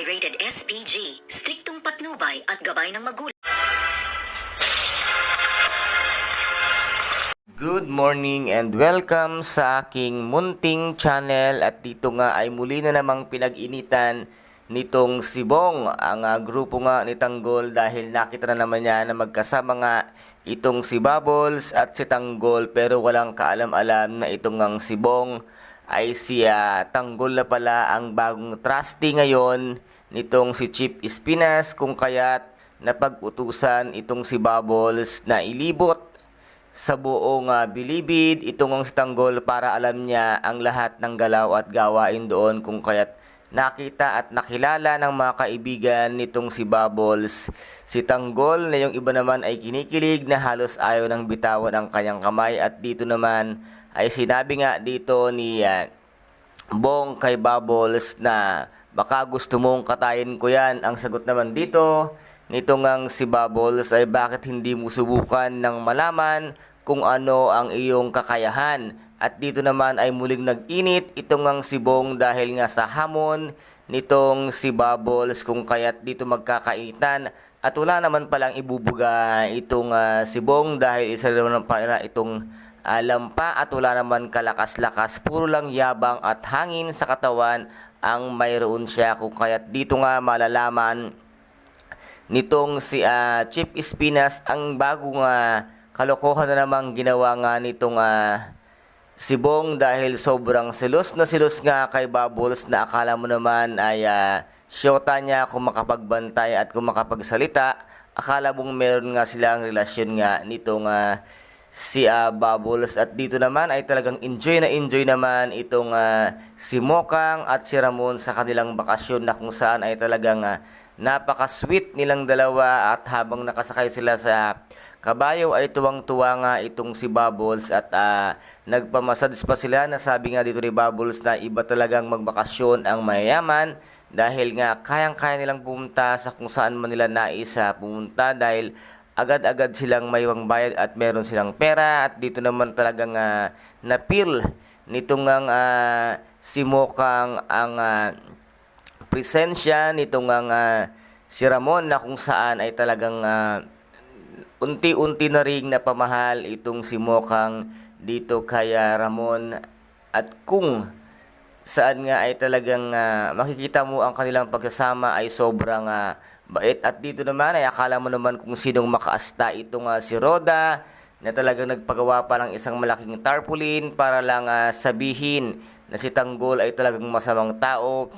ay rated SPG, striktong patnubay at gabay ng magulang. Good morning and welcome sa aking munting channel. At dito nga ay muli na namang pinag-initan nitong Sibong ang ah, grupo nga ni Tanggol. Dahil nakita na naman niya na magkasama nga itong si Bubbles at si Tanggol pero walang kaalam-alam na itong ang Sibong ay si ah, Tanggol na pala ang bagong trustee ngayon nitong si Chief Espinas kung kaya't napag-utusan itong si Bubbles na ilibot sa buong ah, bilibid. Itong si Tanggol para alam niya ang lahat ng galaw at gawain doon kung kaya't nakita at nakilala ng mga kaibigan nitong si Bubbles si Tanggol na yung iba naman ay kinikilig na halos ayaw ng bitawan ang kanyang kamay at dito naman ay sinabi nga dito ni ah, Bong kay Bubbles na baka gusto mong katayin ko yan. Ang sagot naman dito, nito ngang si Bubbles ay bakit hindi mo subukan ng malaman kung ano ang iyong kakayahan. At dito naman ay muling nag-init itong ngang si Bong dahil nga sa hamon nitong si Bubbles kung kaya't dito magkakainitan. At wala naman palang ibubuga itong ah, si Bong dahil isa naman pala itong alam pa at wala naman kalakas-lakas, puro lang yabang at hangin sa katawan ang mayroon siya kung kaya't dito nga malalaman nitong si ah, Chief Espinas ang bagong ah, kalokohan na namang ginawa nga nitong ah, si Bong dahil sobrang silos na silos nga kay Bubbles na akala mo naman ay ah, syota niya kung makapagbantay at kung makapagsalita. Akala mong meron nga silang relasyon nga nitong ah, si ah, Bubbles. At dito naman ay talagang enjoy na enjoy naman itong ah, si Mokang at si Ramon sa kanilang bakasyon na kung saan ay talagang ah, napaka-sweet nilang dalawa at habang nakasakay sila sa kabayo ay tuwang-tuwa nga itong si Bubbles at ah, nagpamasads pa sila. Na sabi nga dito ni Bubbles na iba talagang magbakasyon ang mayayaman dahil nga kayang-kaya nilang pumunta sa kung saan man nila nais ah, pumunta dahil agad-agad silang maywang bayad at meron silang pera. At dito naman talagang uh, napil nitong ang ah, si Mokang ang ah, presensya nitong ang ah, si Ramon na kung saan ay talagang ah, unti-unti na ring napamahal itong si Mokang dito kay Ramon. At kung saan nga ay talagang ah, makikita mo ang kanilang pagsasama ay sobrang ah, bait. At dito naman ay akala mo naman kung sinong makaasta itong ah, si Roda na talagang nagpagawa pa ng isang malaking tarpaulin para lang ah, sabihin na si Tanggol ay talagang masamang tao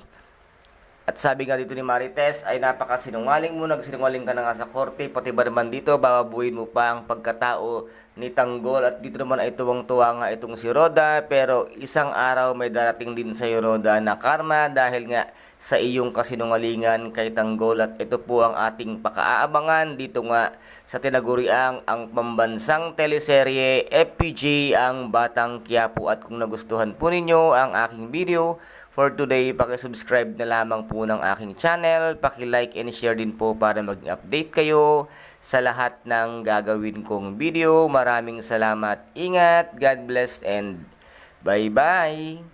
at sabi nga dito ni Marites ay napakasinungaling mo, nagsinungaling ka na nga sa korte, pati ba naman dito, bababuhin mo pa ang pagkatao ni Tanggol. At dito naman ay tuwang-tuwa nga itong si Roda pero isang araw may darating din sa iyo Roda na karma dahil nga sa iyong kasinungalingan kay Tanggol. At ito po ang ating pakaaabangan dito nga sa tinaguriang ang pambansang teleserye FPG ang Batang Quiapo at kung nagustuhan po ninyo ang aking video For today, pakisubscribe na lamang po ng aking channel, paki-like and share din po para maging update kayo sa lahat ng gagawin kong video. Maraming salamat, ingat, God bless, and bye-bye!